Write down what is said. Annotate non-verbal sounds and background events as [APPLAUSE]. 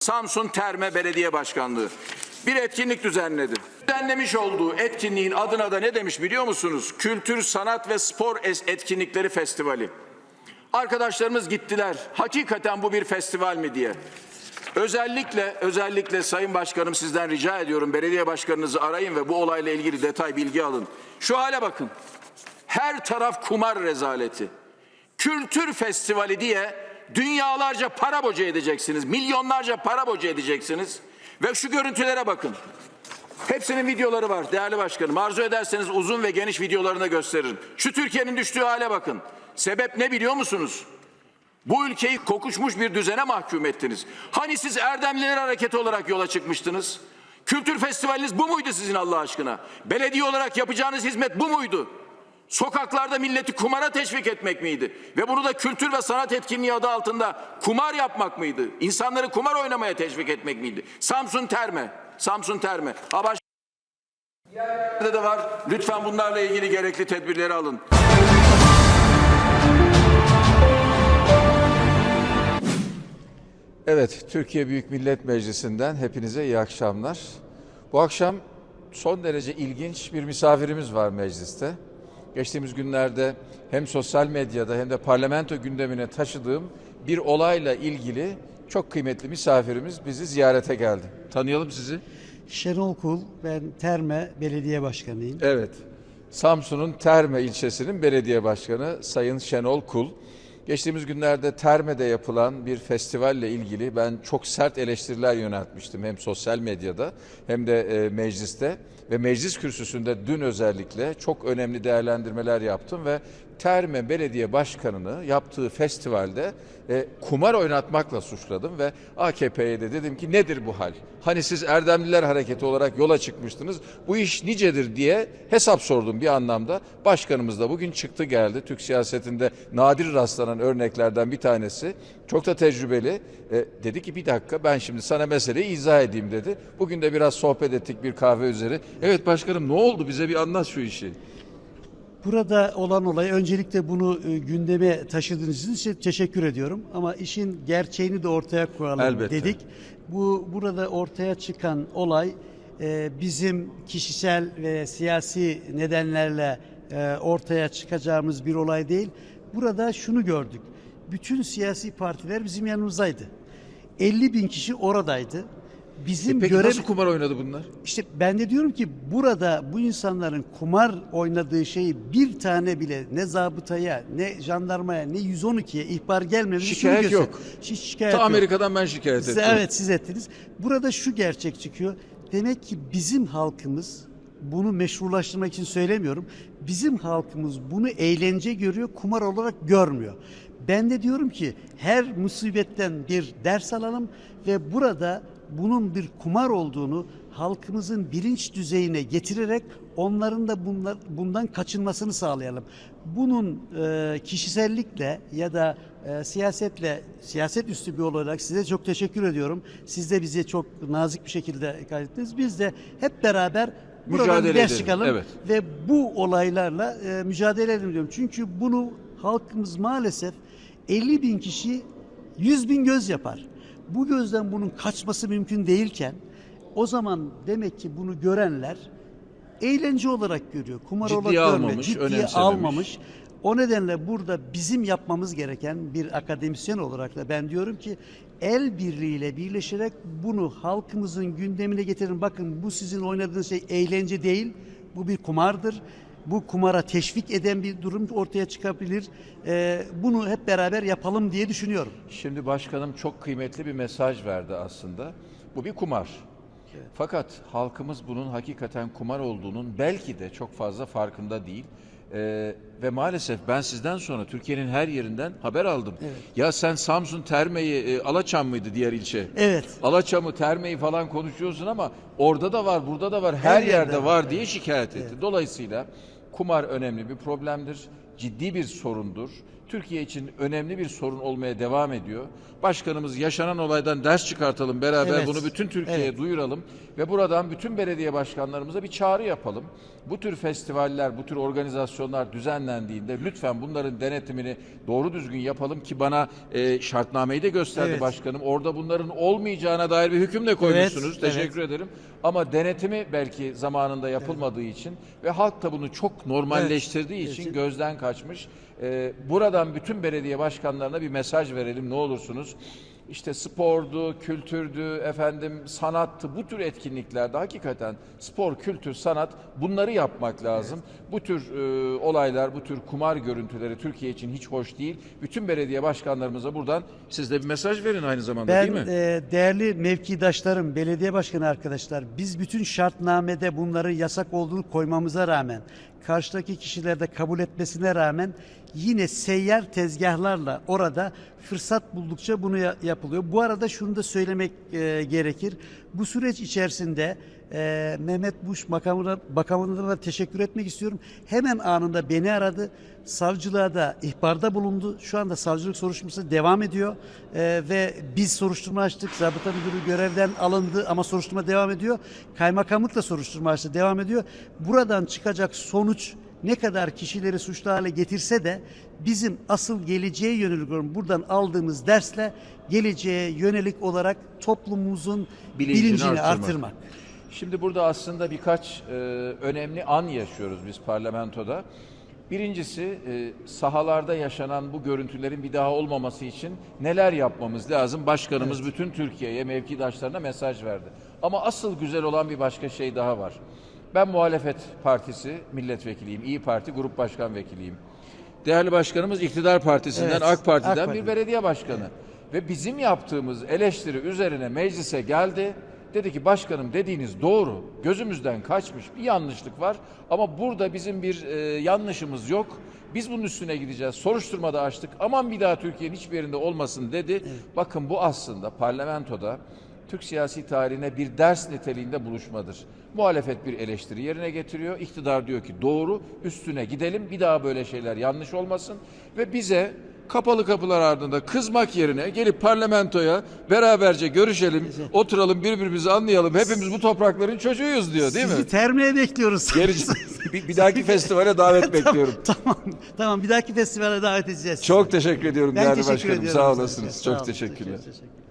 Samsun Terme Belediye Başkanlığı bir etkinlik düzenledi. Düzenlemiş olduğu etkinliğin adına da ne demiş biliyor musunuz? Kültür, Sanat ve Spor Etkinlikleri Festivali. Arkadaşlarımız gittiler. Hakikaten bu bir festival mi diye. Özellikle özellikle Sayın Başkanım sizden rica ediyorum belediye başkanınızı arayın ve bu olayla ilgili detay bilgi alın. Şu hale bakın. Her taraf kumar rezaleti. Kültür festivali diye dünyalarca para boca edeceksiniz. Milyonlarca para boca edeceksiniz. Ve şu görüntülere bakın. Hepsinin videoları var değerli başkanım. Arzu ederseniz uzun ve geniş videolarını gösteririm. Şu Türkiye'nin düştüğü hale bakın. Sebep ne biliyor musunuz? Bu ülkeyi kokuşmuş bir düzene mahkum ettiniz. Hani siz Erdemliler Hareketi olarak yola çıkmıştınız? Kültür festivaliniz bu muydu sizin Allah aşkına? Belediye olarak yapacağınız hizmet bu muydu? Sokaklarda milleti kumara teşvik etmek miydi? Ve bunu da kültür ve sanat etkinliği adı altında kumar yapmak mıydı? İnsanları kumar oynamaya teşvik etmek miydi? Samsun Terme, Samsun Terme. Ha baş- Diğerlerde de var. Lütfen bunlarla ilgili gerekli tedbirleri alın. Evet, Türkiye Büyük Millet Meclisi'nden hepinize iyi akşamlar. Bu akşam son derece ilginç bir misafirimiz var mecliste. Geçtiğimiz günlerde hem sosyal medyada hem de parlamento gündemine taşıdığım bir olayla ilgili çok kıymetli misafirimiz bizi ziyarete geldi. Tanıyalım sizi. Şenol Kul, ben Terme Belediye Başkanıyım. Evet. Samsun'un Terme ilçesinin belediye başkanı Sayın Şenol Kul. Geçtiğimiz günlerde Terme'de yapılan bir festivalle ilgili ben çok sert eleştiriler yöneltmiştim. Hem sosyal medyada hem de e, mecliste ve meclis kürsüsünde dün özellikle çok önemli değerlendirmeler yaptım ve Terme Belediye Başkanı'nı yaptığı festivalde e, kumar oynatmakla suçladım ve AKP'ye de dedim ki nedir bu hal? Hani siz Erdemliler Hareketi olarak yola çıkmıştınız. Bu iş nicedir diye hesap sordum bir anlamda. Başkanımız da bugün çıktı geldi. Türk siyasetinde nadir rastlanan örneklerden bir tanesi. Çok da tecrübeli. E, dedi ki bir dakika ben şimdi sana meseleyi izah edeyim dedi. Bugün de biraz sohbet ettik bir kahve üzeri. Evet başkanım ne oldu bize bir anlat şu işi. Burada olan olay öncelikle bunu e, gündeme taşıdığınız için teşekkür ediyorum. Ama işin gerçeğini de ortaya koyalım Elbette. dedik. Bu burada ortaya çıkan olay e, bizim kişisel ve siyasi nedenlerle e, ortaya çıkacağımız bir olay değil. Burada şunu gördük. Bütün siyasi partiler bizim yanımızdaydı. 50 bin kişi oradaydı. Bizim E Peki görev nasıl kumar oynadı bunlar? İşte ben de diyorum ki burada bu insanların kumar oynadığı şeyi bir tane bile ne zabıtaya, ne jandarmaya, ne 112'ye ihbar gelmedi. Şikayet göster- yok. Hiç şikayet Ta yok. Amerika'dan ben şikayet Siz- ettim. evet siz ettiniz. Burada şu gerçek çıkıyor. Demek ki bizim halkımız bunu meşrulaştırmak için söylemiyorum. Bizim halkımız bunu eğlence görüyor, kumar olarak görmüyor. Ben de diyorum ki her musibetten bir ders alalım ve burada bunun bir kumar olduğunu halkımızın bilinç düzeyine getirerek onların da bunlar, bundan kaçınmasını sağlayalım. Bunun e, kişisellikle ya da e, siyasetle, siyaset üstü bir olarak size çok teşekkür ediyorum. Siz de bizi çok nazik bir şekilde kaydettiniz. Biz de hep beraber buradan Mücadele ders edelim, çıkalım evet. ve bu olaylarla e, mücadele edelim diyorum. Çünkü bunu halkımız maalesef 50 bin kişi 100 bin göz yapar. Bu gözden bunun kaçması mümkün değilken o zaman demek ki bunu görenler eğlence olarak görüyor. Kumar Ciddiye olarak görmüyor. almamış, Ciddiye önemsememiş. almamış. O nedenle burada bizim yapmamız gereken bir akademisyen olarak da ben diyorum ki el birliğiyle birleşerek bunu halkımızın gündemine getirin. Bakın bu sizin oynadığınız şey eğlence değil. Bu bir kumardır. Bu kumara teşvik eden bir durum ortaya çıkabilir. Ee, bunu hep beraber yapalım diye düşünüyorum. Şimdi başkanım çok kıymetli bir mesaj verdi aslında. Bu bir kumar. Fakat halkımız bunun hakikaten kumar olduğunun belki de çok fazla farkında değil. Ee, ve maalesef ben sizden sonra Türkiye'nin her yerinden haber aldım. Ya sen Samsun Terme'yi, e, Alaçam mıydı diğer ilçe? Evet. Alaçam'ı, Terme'yi falan konuşuyorsun ama orada da var, burada da var, her, Her yerde, yerde var var, diye şikayet etti. Dolayısıyla kumar önemli bir problemdir. Ciddi bir sorundur. Türkiye için önemli bir sorun olmaya devam ediyor. Başkanımız yaşanan olaydan ders çıkartalım beraber Evet, bunu bütün Türkiye'ye evet. duyuralım ve buradan bütün belediye başkanlarımıza bir çağrı yapalım. Bu tür festivaller, bu tür organizasyonlar düzenlendiğinde lütfen bunların denetimini doğru düzgün yapalım ki bana e, şartnameyi de gösterdi Evet. başkanım. Orada bunların olmayacağına dair bir hüküm de koymuşsunuz. Evet, Teşekkür ederim. Ama denetimi belki zamanında yapılmadığı için ve halk da bunu çok normalleştirdiği Evet. için gözden kaçmış. Ee, buradan bütün belediye başkanlarına bir mesaj verelim ne olursunuz. İşte spordu, kültürdü, efendim sanattı bu tür etkinliklerde hakikaten spor, kültür, sanat bunları yapmak lazım. Bu tür e, olaylar, bu tür kumar görüntüleri Türkiye için hiç hoş değil. Bütün belediye başkanlarımıza buradan siz de bir mesaj verin aynı zamanda Ben değil mi? e, değerli mevkidaşlarım, belediye başkanı arkadaşlar, biz bütün şartnamede bunların yasak olduğunu koymamıza rağmen, karşıdaki kişiler de kabul etmesine rağmen yine seyyar tezgahlarla orada fırsat buldukça bunu ya- yapılıyor. Bu arada şunu da söylemek e, gerekir. Bu süreç içerisinde e, Mehmet Buş makamına, bakanlığına da teşekkür etmek istiyorum. Hemen anında beni aradı. Savcılığa da ihbarda bulundu. Şu anda savcılık soruşturması devam ediyor. E, ve biz soruşturma açtık. Zabıta müdürü görevden alındı ama soruşturma devam ediyor. Kaymakamlık da soruşturma açtı. Devam ediyor. Buradan çıkacak sonuç ne kadar kişileri suçlu hale getirse de bizim asıl geleceğe yönelik olan buradan aldığımız dersle geleceğe yönelik olarak toplumumuzun Bilincini bilincini, artırmak. artırmak. Şimdi burada aslında birkaç e, önemli an yaşıyoruz biz parlamentoda. Birincisi e, sahalarda yaşanan bu görüntülerin bir daha olmaması için neler yapmamız lazım? Başkanımız bütün Türkiye'ye, mevkidaşlarına mesaj verdi. Ama asıl güzel olan bir başka şey daha var. Ben muhalefet partisi milletvekiliyim, İyi Parti grup başkan vekiliyim. Değerli başkanımız iktidar partisinden, Evet, AK Parti'den AK bir Parti. belediye başkanı. Ve bizim yaptığımız eleştiri üzerine meclise geldi. Dedi ki başkanım dediğiniz doğru. Gözümüzden kaçmış bir yanlışlık var. Ama burada bizim bir e, yanlışımız yok. Biz bunun üstüne gideceğiz. Soruşturmada açtık. Aman bir daha Türkiye'nin hiçbir yerinde olmasın dedi. Bakın bu aslında parlamentoda Türk siyasi tarihine bir ders niteliğinde buluşmadır. Muhalefet bir eleştiri yerine getiriyor. İktidar diyor ki doğru üstüne gidelim bir daha böyle şeyler yanlış olmasın. Ve bize kapalı kapılar ardında kızmak yerine gelip parlamentoya beraberce görüşelim, oturalım birbirimizi anlayalım. Hepimiz bu toprakların çocuğuyuz diyor değil Sizi mi? termine bekliyoruz. Gerici, [LAUGHS] bir, bir dahaki festivale davet bekliyorum. tamam, tamam. Bir dahaki festivale davet edeceğiz. Çok teşekkür ediyorum Ben değerli teşekkür başkanım. ediyorum. Sağ olasınız. Sağ Çok olun. teşekkürler. Teşekkür- teşekkür.